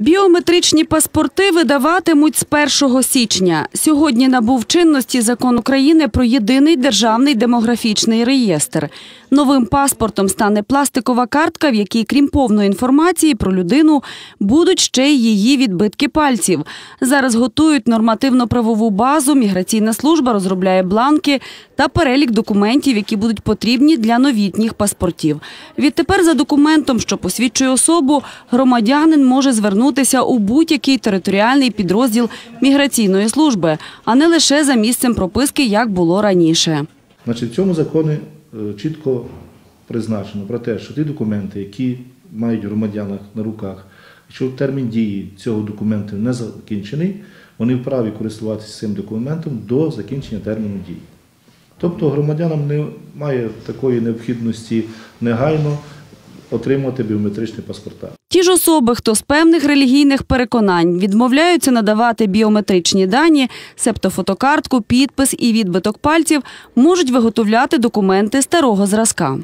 Біометричні паспорти видаватимуть з 1 січня. Сьогодні набув чинності закон України про єдиний державний демографічний реєстр. Новим паспортом стане пластикова картка, в якій, крім повної інформації про людину, будуть ще й її відбитки пальців. Зараз готують нормативно-правову базу. Міграційна служба розробляє бланки та перелік документів, які будуть потрібні для новітніх паспортів. Відтепер за документом, що посвідчує особу, громадянин може звернутися у будь-який територіальний підрозділ міграційної служби, а не лише за місцем прописки, як було раніше. Значить, в цьому законі е, чітко призначено про те, що ті документи, які мають громадяни на руках, якщо термін дії цього документу не закінчений, вони вправі користуватися цим документом до закінчення терміну дії. Тобто громадянам немає такої необхідності негайно отримати біометричні паспорта. Ті ж особи, хто з певних релігійних переконань відмовляються надавати біометричні дані, себто фотокартку, підпис і відбиток пальців, можуть виготовляти документи старого зразка.